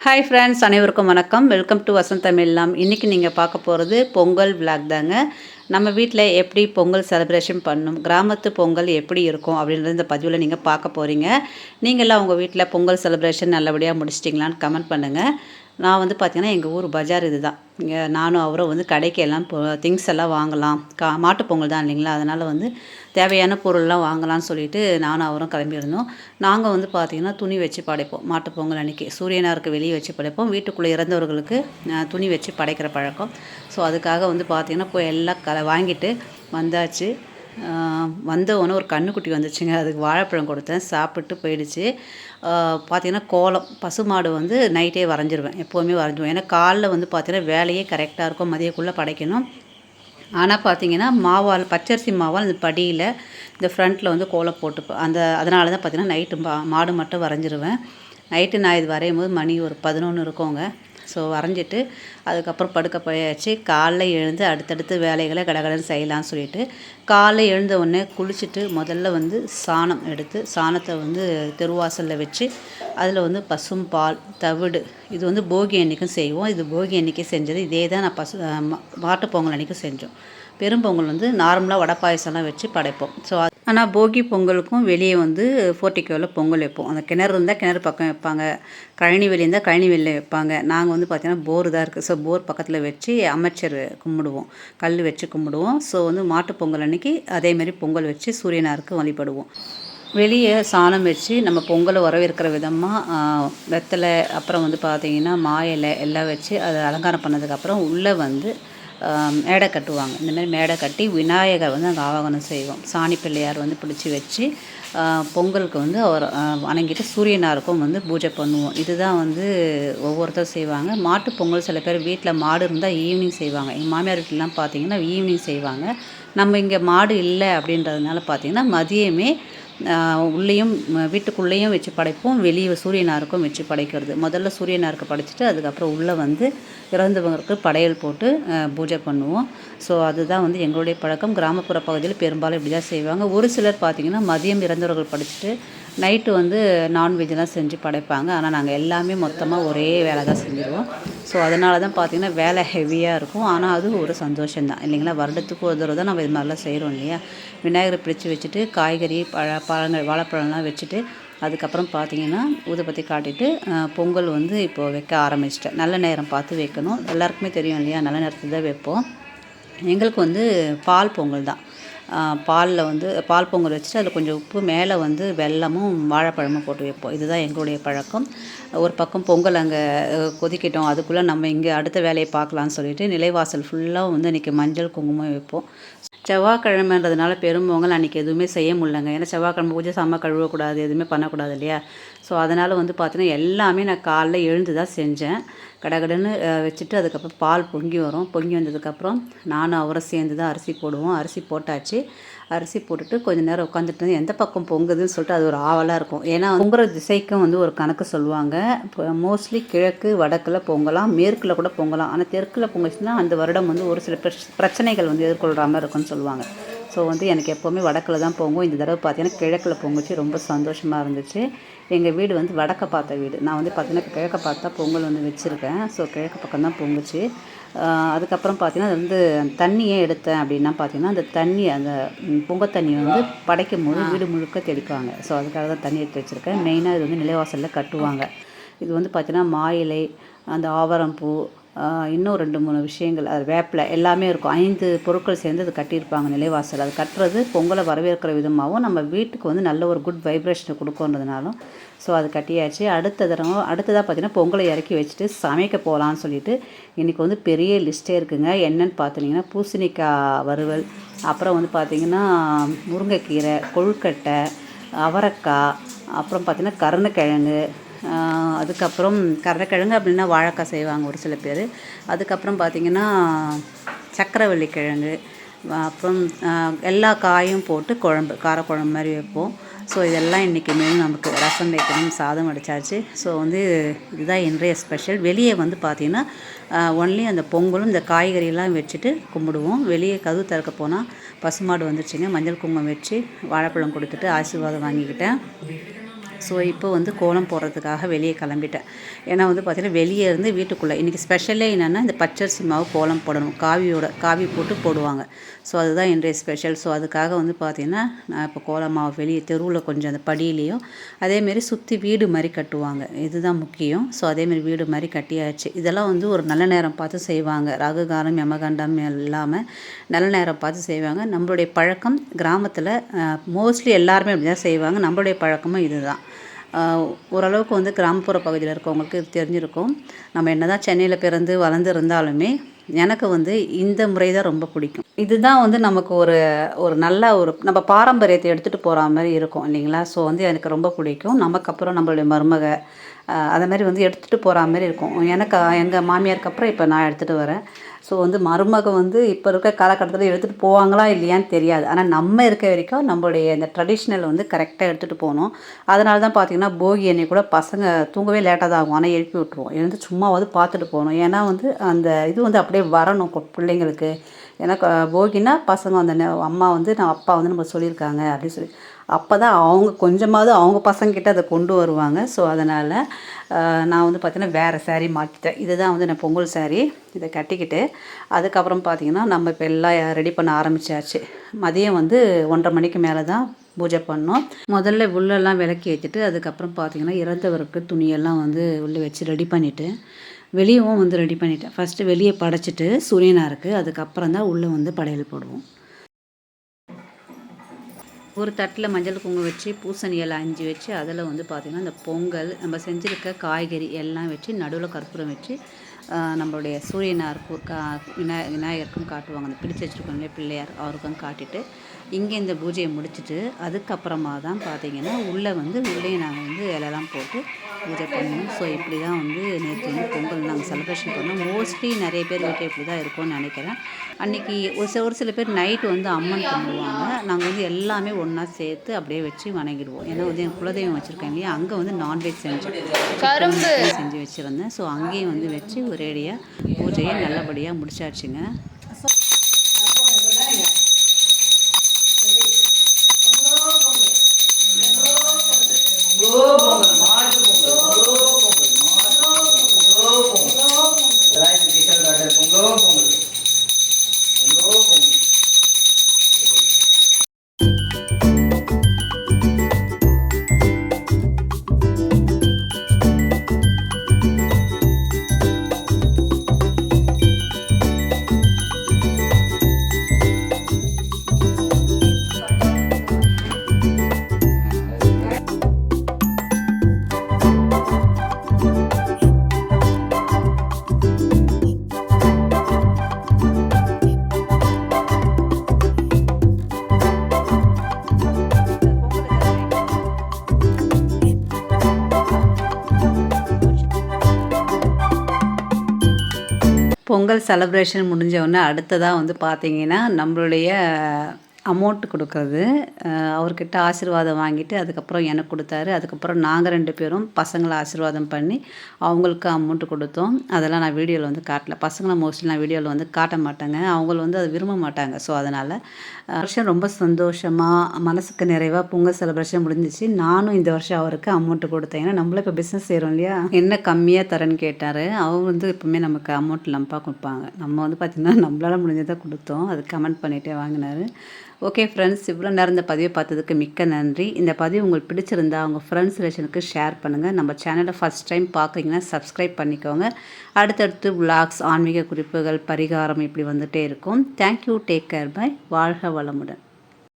Hi friends அனைவருக்கும் வணக்கம். Welcome to Vasanth தமிழ்லாம் இன்றைக்கி நீங்கள் பார்க்க போகிறது பொங்கல் விளாக் தாங்க. நம்ம வீட்டில் எப்படி பொங்கல் செலிப்ரேஷன் பண்ணணும் கிராமத்து பொங்கல் எப்படி இருக்கும் அப்படின்றது இந்த பதிவில் நீங்கள் பார்க்க போகிறீங்க நீங்களாம் உங்கள் வீட்டில் பொங்கல் செலிப்ரேஷன் நல்லபடியாக முடிச்சிட்டிங்களான்னு கமெண்ட் பண்ணுங்கள் நான் வந்து பார்த்தீங்கன்னா எங்கள் ஊர் பஜார் இது தான் இங்கே நானும் அவரும் வந்து கடைக்கு எல்லாம் திங்ஸ் எல்லாம் வாங்கலாம். கா மாட்டுப் பொங்கல் தான் இல்லைங்களா? அதனால் வந்து தேவையான பொருள்லாம் வாங்கலாம்னு சொல்லிட்டு நானும் அவரும் கிளம்பியிருந்தோம் நாங்கள் வந்து பார்த்திங்கன்னா துணி வச்சு படைப்போம். மாட்டுப் பொங்கல் அன்றைக்கி சூரியனாருக்கு வெளியே வச்சு படைப்போம். வீட்டுக்குள்ளே இறந்தவர்களுக்கு துணி வச்சு படைக்கிற பழக்கம். ஸோ அதுக்காக வந்து பார்த்திங்கன்னா போய் எல்லாம் க வாங்கிட்டு வந்தாச்சு. வந்த உடனே ஒரு கண்ணுக்குட்டி வந்துச்சுங்க. அதுக்கு வாழைப்பழம் கொடுத்தேன். சாப்பிட்டு போயிடுச்சு. பார்த்திங்கன்னா பார்த்தீங்கன்னா கோலம் பசுமாடு வந்து நைட்டே வரைஞ்சிருவேன். எப்போவுமே வரைஞ்சிருவேன். ஏன்னா காலைல வந்து பார்த்திங்கன்னா வேலையே கரெக்டாக இருக்கும். மதியக்குள்ளே படைக்கணும். ஆனால் பார்த்தீங்கன்னா மாவால் பச்சரிசி மாவால் இந்த படியில் இந்த ஃப்ரண்ட்டில் வந்து கோலம் போட்டு அந்த அதனால தான் பார்த்தீங்கன்னா நைட்டு மா மாடு மட்டும் வரைஞ்சிருவேன். நைட்டு நான் இது வரையும் போது மணி ஒரு பதினொன்று இருக்குங்க. ஸோ வரைஞ்சிட்டு அதுக்கப்புறம் படுக்க போயாச்சு. காலைல எழுந்து அடுத்தடுத்து வேலைகளை கடகடன்னு செய்யலாம்னு சொல்லிட்டு காலைல எழுந்த உடனே குளிச்சுட்டு முதல்ல வந்து சாணம் எடுத்து சாணத்தை வந்து தெருவாசலில் வச்சு அதில் வந்து பசும் பால் தவிடு இது வந்து போகி அன்னைக்கும் செய்வோம். இது போகி அன்னைக்கு செஞ்சது. இதே தான் நான் பசு மாட்டுப்பொங்கல் மா- பொங்கல் செஞ்சோம். பெரும்பொங்கல் வந்து நார்மலாக வடை பாயசம்லாம் வச்சு படைப்போம். ஸோ ஆனால் போகி பொங்கலுக்கும் வெளியே வந்து ஃபோர்ட்டிக்கோவில் பொங்கல் வைப்போம். அந்த கிணறு இருந்தால் கிணறு பக்கம் வைப்பாங்க. கழனி வெளியே இருந்தால் கழனி வெளியில் வைப்பாங்க. நாங்கள் வந்து பார்த்திங்கன்னா போர் தான் இருக்குது ஸோ போர் பக்கத்தில் வச்சு அமைச்சர் கும்பிடுவோம். கல் வச்சு கும்பிடுவோம். ஸோ வந்து மாட்டுப் பொங்கல் அன்னைக்கு அதேமாரி பொங்கல் வச்சு சூரியனாருக்கு வழிபடுவோம். வெளியே சாணம் வச்சு நம்ம பொங்கலை வரவேற்கிற விதமாக வெத்தலை அப்புறம் வந்து பார்த்திங்கன்னா மா இலை எல்லாம் வச்சு அதை அலங்காரம் பண்ணதுக்கப்புறம் உள்ளே வந்து மேடை கட்டுவாங்க. இந்த மாதிரி மேடை கட்டி விநாயகர் வந்து அங்கே ஆவாகனம் செய்வோம். சாணி பிள்ளையார் வந்து பிடிச்சி வச்சு பொங்கலுக்கு வந்து அவர் வணங்கிட்டு சூரியனாருக்கும் வந்து பூஜை பண்ணுவோம். இதுதான் வந்து ஒவ்வொருத்தரும் செய்வாங்க. மாட்டு பொங்கல் சில பேர் வீட்டில் மாடு இருந்தால் ஈவினிங் செய்வாங்க. எங்கள் மாமியார் வீட்டிலலாம் பார்த்தீங்கன்னா ஈவினிங் செய்வாங்க. நம்ம இங்கே மாடு இல்லை அப்படின்றதுனால பார்த்தீங்கன்னா மதியமே உள்ளேயும் வீட்டுக்குள்ளேயும் வச்சு படைப்போம். வெளியே சூரியனாருக்கும் வச்சு படைக்கிறது. முதல்ல சூரியனாருக்கு படைச்சிட்டு அதுக்கப்புறம் உள்ளே வந்து இறந்தவங்களுக்கு படையல் போட்டு பூஜை பண்ணுவோம். ஸோ அதுதான் வந்து எங்களுடைய பழக்கம். கிராமப்புற பகுதியில் பெரும்பாலும் இப்படி தான் செய்வாங்க. ஒரு சிலர் பார்த்திங்கன்னா மதியம் இறந்தவர்கள் படிச்சுட்டு நைட்டு வந்து நான்வெஜ்லாம் செஞ்சு படைப்பாங்க. ஆனால் நாங்கள் எல்லாமே மொத்தமாக ஒரே வேலை தான் செஞ்சுருவோம். ஸோ அதனால தான் பார்த்திங்கன்னா வேலை ஹெவியாக இருக்கும். ஆனால் அது ஒரு சந்தோஷம்தான் இல்லைங்களா? வருடத்துக்கு ஒரு தடவை தான் நம்ம இது மாதிரிலாம் செய்கிறோம் இல்லையா? விநாயகரை பிடிச்சி வச்சுட்டு காய்கறி பழ பழங்கள் வாழைப்பழம்லாம் வச்சுட்டு அதுக்கப்புறம் பார்த்தீங்கன்னா ஊதுபத்தி காட்டிட்டு பொங்கல் வந்து இப்போது வைக்க ஆரம்பிச்சிட்டேன். நல்ல நேரம் பார்த்து வைக்கணும். எல்லாருக்குமே தெரியும் இல்லையா? நல்ல நேரத்தில் தான் வைப்போம். எங்களுக்கு வந்து பால் பொங்கல் தான். பாலில் வந்து பால் பொங்கல் வச்சுட்டு அதில் கொஞ்சம் உப்பு மேலே வந்து வெல்லமும் வாழைப்பழமும் போட்டு வைப்போம். இதுதான் எங்களுடைய பழக்கம். ஒரு பக்கம் பொங்கல் அங்கே கொதிக்கட்டும். அதுக்குள்ளே நம்ம இங்கே அடுத்த வேலையை பார்க்கலான்னு சொல்லிட்டு நிலைவாசல் ஃபுல்லாக வந்து இன்றைக்கி மஞ்சள் குங்குமம் வைப்போம். செவ்வாய்க்கிழமைன்றதுனால பெரும்பொங்கல் அன்றைக்கி எதுவுமே செய்ய முடியலங்க. ஏன்னா செவ்வாய்க்கிழமை பூஜை சாமான் கழுவக்கூடாது எதுவுமே பண்ணக்கூடாது இல்லையா? ஸோ அதனால் வந்து பார்த்தீங்கன்னா எல்லாமே நான் காலைல எழுந்து தான் செஞ்சேன். கடகடன்னு வச்சுட்டு அதுக்கப்புறம் பால் பொங்கி வரும். பொங்கி வந்ததுக்கப்புறம் நானும் அவரும் சேர்ந்து தான் அரிசி போடுவோம். அரிசி போட்டாச்சு. அரிசி போட்டுட்டு கொஞ்ச நேரம் உட்காந்துட்டு எந்த பக்கம் பொங்குதுன்னு சொல்லிட்டு அது ஒரு ஆவலாக இருக்கும். ஏன்னா பொங்குற திசைக்கும் வந்து ஒரு கணக்கு சொல்லுவாங்க. இப்போ மோஸ்ட்லி கிழக்கு வடக்கில் பொங்கலாம் மேற்கில் கூட பொங்கலாம். ஆனால் தெற்கில் பொங்கச்சுன்னா அந்த வருடம் வந்து ஒரு சில பிரச் பிரச்சனைகள் வந்து எதிர்கொள்கிற மாதிரி இருக்கும்னு சொல்லுவாங்க. ஸோ வந்து எனக்கு எப்போவுமே வடக்கில் தான் பொங்கும் இந்த தடவை பார்த்தீங்கன்னா கிழக்கில் பொங்குச்சு ரொம்ப சந்தோஷமாக இருந்துச்சு. எங்கள் வீடு வந்து வடக்க பார்த்த வீடு. நான் வந்து பார்த்தீங்கன்னா கிழக்க பார்த்தா பொங்கல் வந்து வச்சுருக்கேன். ஸோ கிழக்கு பக்கம் தான் பொங்குச்சு. அதுக்கப்புறம் பார்த்தீங்கன்னா அது வந்து தண்ணியே எடுத்தேன் அப்படின்னா பார்த்தீங்கன்னா அந்த தண்ணி அந்த ம், பொங்க தண்ணி வந்து படைக்கும் போது வீடு முழுக்க தெளிப்பாங்க. ஸோ அதுக்காக தான் தண்ணி எடுத்து வச்சுருக்கேன். மெயினாக இது வந்து நிலைவாசலில் கட்டுவாங்க. இது வந்து பார்த்தீங்கன்னா மா இலை அந்த ஆவரம்பூ ஆஹ் இன்னும் ரெண்டு மூணு விஷயங்கள் அது வேப்பிலை எல்லாமே இருக்கும். ஐந்து பொருட்கள் சேர்ந்து அது கட்டியிருப்பாங்க நிலைவாசல். அது கட்டுறது பொங்கலை வரவேற்கிற விதமாகவும் நம்ம வீட்டுக்கு வந்து நல்ல ஒரு குட் வைப்ரேஷனை கொடுக்குன்றதுனாலும் ஸோ அது கட்டியாச்சு. அடுத்த தடவை அடுத்ததாக பார்த்தீங்கன்னா பொங்கலை இறக்கி வச்சுட்டு சமைக்க போகலான்னு சொல்லிட்டு இன்றைக்கி வந்து பெரிய லிஸ்ட்டே இருக்குங்க. என்னென்னு பார்த்தீங்கன்னா பூசணிக்காய் வறுவல் அப்புறம் வந்து பார்த்திங்கன்னா முருங்கைக்கீரை கொழுக்கட்டை அவரைக்காய் அப்புறம் பார்த்திங்கன்னா கருணக்கிழங்கு அதுக்கப்புறம் கருணக்கிழங்கு அப்படின்னா வாழைக்காய் செய்வாங்க ஒரு சில பேர். அதுக்கப்புறம் பார்த்திங்கன்னா சக்கரவள்ளி கிழங்கு அப்புறம் எல்லா காயும் போட்டு குழம்பு காரக்குழம்பு மாதிரி வைப்போம். ஸோ இதெல்லாம் இன்றைக்கி நமக்கு ரசம் வைக்கணும் சாதம் அடித்தாச்சு ஸோ வந்து இதுதான் இன்றைய ஸ்பெஷல் வெளியே வந்து பார்த்திங்கன்னா ஒன்லி அந்த பொங்கலும் இந்த காய்கறியெல்லாம் வச்சுட்டு கும்பிடுவோம். வெளியே கதவு திறக்க போனால் பசுமாடு வந்துருச்சுங்க. மஞ்சள் குங்குமம் வச்சு வாழைப்பழம் கொடுத்துட்டு ஆசீர்வாதம் வாங்கிக்கிட்டேன். ஸோ இப்போ வந்து கோலம் போடுறதுக்காக வெளியே கிளம்பிட்டேன். ஏன்னா வந்து பார்த்திங்கன்னா வெளியே இருந்து வீட்டுக்குள்ளே. இன்றைக்கி ஸ்பெஷலே என்னென்னா இந்த பச்சரிசி மாவு கோலம் போடணும். காவியோட காவி போட்டு போடுவாங்க. ஸோ அதுதான் இன்றைய ஸ்பெஷல் ஸோ அதுக்காக வந்து பார்த்திங்கன்னா நான் இப்போ கோலம் மாவு வெளியே தெருவில் கொஞ்சம் அந்த படியிலையும் அதேமாரி சுற்றி வீடு மாதிரி கட்டுவாங்க. இதுதான் முக்கியம். ஸோ அதேமாரி வீடு மாதிரி கட்டியாச்சு. இதெல்லாம் வந்து ஒரு நல்ல நேரம் பார்த்து செய்வாங்க. ராகுகாரம் யமகண்டம் இல்லாமல் நல்ல நேரம் பார்த்து செய்வாங்க. நம்மளுடைய பழக்கம் கிராமத்தில் மோஸ்ட்லி எல்லாருமே அப்படி தான் செய்வாங்க. நம்மளுடைய பழக்கமும் இதுதான். ஓரளவுக்கு வந்து கிராமப்புற பகுதியில் இருக்கவங்களுக்கு இது தெரிஞ்சிருக்கும். நம்ம என்ன தான் சென்னையில் பிறந்து வளர்ந்து இருந்தாலுமே எனக்கு வந்து இந்த முறை தான் ரொம்ப பிடிக்கும். இதுதான் வந்து நமக்கு ஒரு ஒரு நல்ல ஒரு நம்ம பாரம்பரியத்தை எடுத்துகிட்டு போகிற மாதிரி இருக்கும் இல்லைங்களா? ஸோ வந்து எனக்கு ரொம்ப பிடிக்கும். நமக்கு அப்புறம் நம்மளுடைய மருமக அதை மாதிரி வந்து எடுத்துகிட்டு போகிற மாதிரி இருக்கும். எனக்கு எங்கள் மாமியாருக்கு அப்புறம் இப்போ நான் எடுத்துகிட்டு வரேன். ஸோ வந்து மருமகம் வந்து இப்போ இருக்க காலகட்டத்தில் எடுத்துகிட்டு போவாங்களா இல்லையான்னு தெரியாது. ஆனால் நம்ம இருக்க வரைக்கும் நம்மளுடைய இந்த ட்ரெடிஷ்னல் வந்து கரெக்டாக எடுத்துகிட்டு போகணும். அதனால தான் பார்த்திங்கன்னா போகி அன்னைக்கு கூட பசங்க தூங்கவே லேட்டாக தான் ஆகும் ஆனால் எழுப்பி விட்ருவோம் எழுந்து சும்மாவது பார்த்துட்டு போகணும். ஏன்னா வந்து அந்த இது வந்து அப்படியே வரணும் பிள்ளைங்களுக்கு. ஏன்னா போகினா பசங்க அந்த அம்மா வந்து நான் அப்பா வந்து நம்ம சொல்லியிருக்காங்க அப்படின்னு சொல்லி. அப்போ தான் அவங்க கொஞ்சமாவது அவங்க பசங்கக்கிட்ட அதை கொண்டு வருவாங்க. ஸோ அதனால் நான் வந்து பார்த்திங்கன்னா வேறு சேரீ மாற்றிட்டேன் இதுதான் வந்து நான் பொங்கல் சேரீ இதை கட்டிக்கிட்டு அதுக்கப்புறம் பார்த்திங்கன்னா நம்ம இப்போ எல்லாம் ரெடி பண்ண ஆரம்பித்தாச்சு மதியம் வந்து ஒன்றரை மணிக்கு மேலே தான் பூஜை பண்ணோம். முதல்ல உள்ளெல்லாம் விளக்கி ஏற்றிட்டு அதுக்கப்புறம் பார்த்திங்கன்னா இறந்தவருக்கு துணியெல்லாம் வந்து உள்ளே வச்சு ரெடி பண்ணிவிட்டு வெளியவும் வந்து ரெடி பண்ணிட்டேன். ஃபஸ்ட்டு வெளியே படைச்சிட்டு சூரியனாக இருக்குது அதுக்கப்புறம் தான் உள்ளே வந்து படையல் போடுவோம். ஒரு தட்டில் மஞ்சள் குங்குமம் வச்சு பூசணி எல்லாம் அஞ்சு வச்சு அதில் வந்து பார்த்திங்கன்னா இந்த பொங்கல் நம்ம செஞ்சுருக்க காய்கறி எல்லாம் வச்சு நடுவில் கற்பூரம் வச்சு நம்மளுடைய சூரியனாருக்கும் கா விநாய விநாயகருக்கும் காட்டுவாங்க. அந்த பிடிச்சி வச்சுருக்கோங்களே பிள்ளையார் அவருக்கும் காட்டிட்டு இங்கே இந்த பூஜையை முடிச்சுட்டு அதுக்கப்புறமா தான் பார்த்திங்கன்னா உள்ளே வந்து உள்ளே நாங்கள் வந்து இலெல்லாம் போட்டு பூஜை பண்ணோம். ஸோ இப்படி தான் வந்து நேற்று வந்து பொங்கல் நாங்கள் செலிப்ரேஷன் பண்ணோம். மோஸ்ட்லி நிறைய பேர் வீட்டில் இப்படி தான் இருக்கும்னு நினைக்கிறேன். அன்றைக்கி ஒரு சில ஒரு சில பேர் நைட்டு வந்து அம்மன் கும்பிடுவாங்க. நாங்கள் வந்து எல்லாமே ஒன்றா சேர்த்து அப்படியே வச்சு வணங்கிடுவோம். ஏன்னா வந்து என் குலதெய்வம் வச்சுருக்கேன் இல்லையா? அங்கே வந்து நான்வெஜ் செஞ்சு கரும்பு. செஞ்சு வச்சுருந்தேன். ஸோ அங்கேயும் வந்து வச்சு ஒரேடியாக பூஜையை நல்லபடியாக முடிச்சாச்சுங்க. பொங்கல் செலப்ரேஷன் முடிஞ்சவுடனே அடுத்ததாக வந்து பார்த்திங்கன்னா நம்மளுடைய அமௌண்ட்டு கொடுக்குறது. அவர்கிட்ட ஆசீர்வாதம் வாங்கிட்டு அதுக்கப்புறம் எனக்கு கொடுத்தாரு. அதுக்கப்புறம் நாங்கள் ரெண்டு பேரும் பசங்களை ஆசீர்வாதம் பண்ணி அவங்களுக்கு அமௌண்ட்டு கொடுத்தோம். அதெல்லாம் நான் வீடியோவில் வந்து காட்டல. பசங்களை மோஸ்ட்லி நான் வீடியோவில் வந்து காட்ட மாட்டாங்க. அவங்கள வந்து அதை விரும்ப மாட்டாங்க. ஸோ அதனால் வருஷம் ரொம்ப சந்தோஷமாக மனசுக்கு நிறைவாக பொங்கல் செலிப்ரேஷன் முடிஞ்சிச்சு. நானும் இந்த வருஷம் அவருக்கு அமௌண்ட்டு கொடுத்தேன். ஏன்னா நம்மளும் இப்போ பிஸ்னஸ் செய்கிறோம் இல்லையா? என்ன கம்மியாக தரேன்னு கேட்டார். அவர் வந்து எப்பவுமே நமக்கு அமௌண்ட் லம்பாக கொடுப்பாங்க. நம்ம வந்து பார்த்திங்கன்னா நம்மளால் முடிஞ்சதை கொடுத்தோம். அது கமெண்ட் பண்ணிகிட்டே வாங்கினார். ஓகே ஃப்ரெண்ட்ஸ் இவ்வளோ நேரம் இந்த பதிவை பார்த்ததுக்கு மிக்க நன்றி. இந்த பதிவு உங்களுக்கு பிடிச்சிருந்தா உங்கள் ஃப்ரெண்ட்ஸ் ரிலேஷனுக்கு ஷேர் பண்ணுங்கள் நம்ம சேனலை ஃபஸ்ட் டைம் பார்க்குறீங்கன்னா சப்ஸ்கிரைப் பண்ணிக்கோங்க. அடுத்தடுத்து விளாக்ஸ் ஆன்மீக குறிப்புகள் பரிகாரம் இப்படி வந்துகிட்டே இருக்கும். தேங்க்யூ டேக் கேர் பை வாழ்க வளமுடன்.